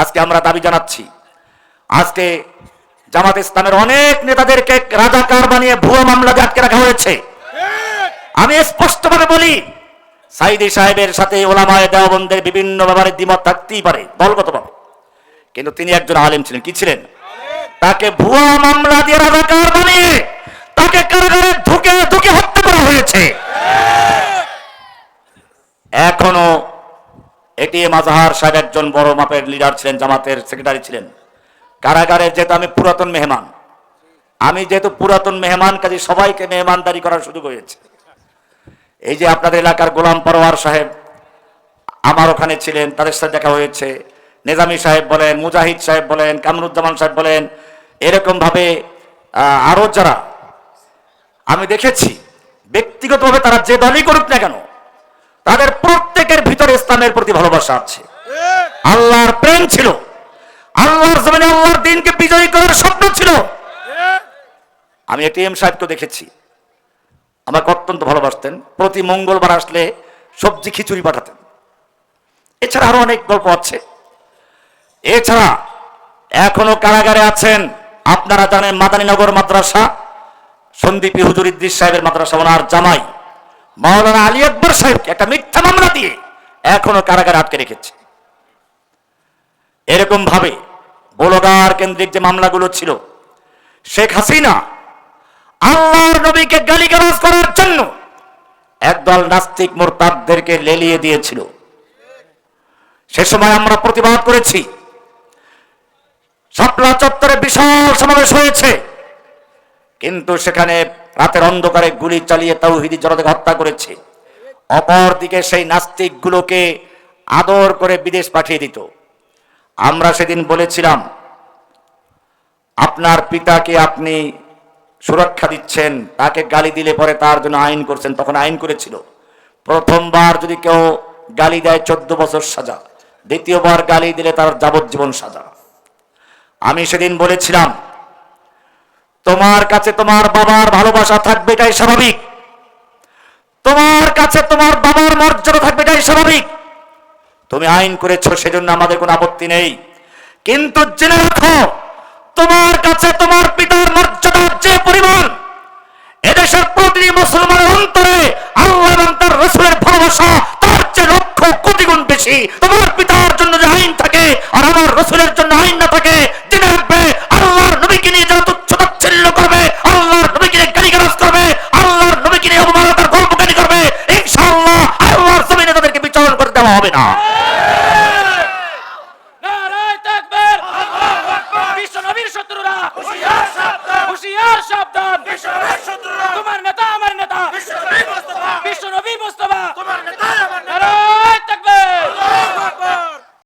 আজকে আমরা দাবি জানাচ্ছি, আজকে জামাত ইসলামের অনেক নেতাদেরকে রাজাকার বানিয়ে ভুয়া মামলা দিয়ে আটকে রাখা হয়েছে। আমি স্পষ্টভাবে বলি, সাইদি সাহেবের সাথে ওলামায় দেওবন্দের বিভিন্ন ব্যাপারে দ্বিমত থাকতেই পারে, দলগতভাবে। কিন্তু তিনি একজন আলেম ছিলেন, কি ছিলেন? তাকে ভুয়া মামলা দিয়ে রাজাকার বানিয়ে তাকে কারাগারে ঢুকে ঢুকে হত্যা করা হয়েছে। এখনও এটিএম আজহার সাহেব একজন বড় মাপের লিডার ছিলেন জামাতের সেক্রেটারি ছিলেন। কারাগারে যেহেতু আমি পুরাতন মেহমান আমি যেহেতু পুরাতন মেহমান কাজে সবাইকে মেহমানদারি করার সুযোগ হয়েছে। এই যে আপনাদের এলাকার গোলাম পরোয়ার সাহেব আমার ওখানে ছিলেন তাদের সাথে দেখা হয়েছে। নেজামি সাহেব বলেন মুজাহিদ সাহেব বলেন কামরুজ্জামান সাহেব বলেন এরকম ভাবে আহ, আরও যারা আমি দেখেছি ব্যক্তিগতভাবে তারা যে দলই করুক না কেন তাদের প্রত্যেকের ভিতরে ইসলামের প্রতি ভালোবাসা আছে। আল্লাহর প্রেম ছিল। আল্লাহর জমিনে আল্লাহর দিনকে বিজয়ী করার স্বপ্ন ছিল। আমি এটিএম সাহেবকে দেখেছি। আমাকে অত্যন্ত ভালোবাসতেন। প্রতি মঙ্গলবার আসলে সবজি খিচুড়ি পাঠাতেন। এছাড়া আরও অনেক গল্প আছে। এছাড়া এখনও কারাগারে আছেন আপনারা জানেন মাদানীনগর মাদ্রাসা, সন্দীপী হুজুর ইদ্রিস সাহেবের মাদ্রাসা, ওনার জামাই। মাওলানা আলী আকবর সাহেবকে একটা এখনও কারাগারে আটকে রেখেছে। এরকম ভাবে বোলগার কেন্দ্রিক যে মামলাগুলো ছিল, শেখ হাসিনা আল্লাহর নবীকে গালিগালাজ করার জন্য একদল নাস্তিক মোরতাদদেরকে লেলিয়ে দিয়েছিল। সে সময় আমরা প্রতিবাদ করেছি। শাপলা চত্বরে বিশাল সমাবেশ হয়েছে। কিন্তু সেখানে রাতের অন্ধকারে গুলি চালিয়ে তাওহিদি জনতাকে হত্যা করেছে। অপরদিকে সেই নাস্তিকগুলোকে আদর করে বিদেশ পাঠিয়ে দিত। আমরা সেদিন বলেছিলাম, আপনার পিতাকে আপনি সুরক্ষা দিচ্ছেন, তাকে গালি দিলে পরে তার জন্য আইন করছেন। তখন আইন করেছিল। প্রথমবার যদি কেউ গালি দেয়, চোদ্দ বছর সাজা। দ্বিতীয়বার গালি দিলে তার যাবজ্জীবন সাজা। আমি সেদিন বলেছিলাম, তোমার কাছে তোমার বাবার ভালোবাসা থাকবে, এটাই স্বাভাবিক। তোমার কাছে তোমার বাবার মর্যাদা থাকবে, এটাই স্বাভাবিক। তুমি আইন করেছ, সেজন্য আমাদের কোনো আপত্তি নেই। কিন্তু জেনে রাখো, তোমার কাছে তোমার পিতার মর্যাদা যে পরিমাণ, এদেশের প্রতিটি মুসলমানের অন্তরে আল্লাহ এবং তার রসুলের ভালোবাসা, তার চেয়ে লক্ষ কোটি গুণ বেশি। তোমার হবে না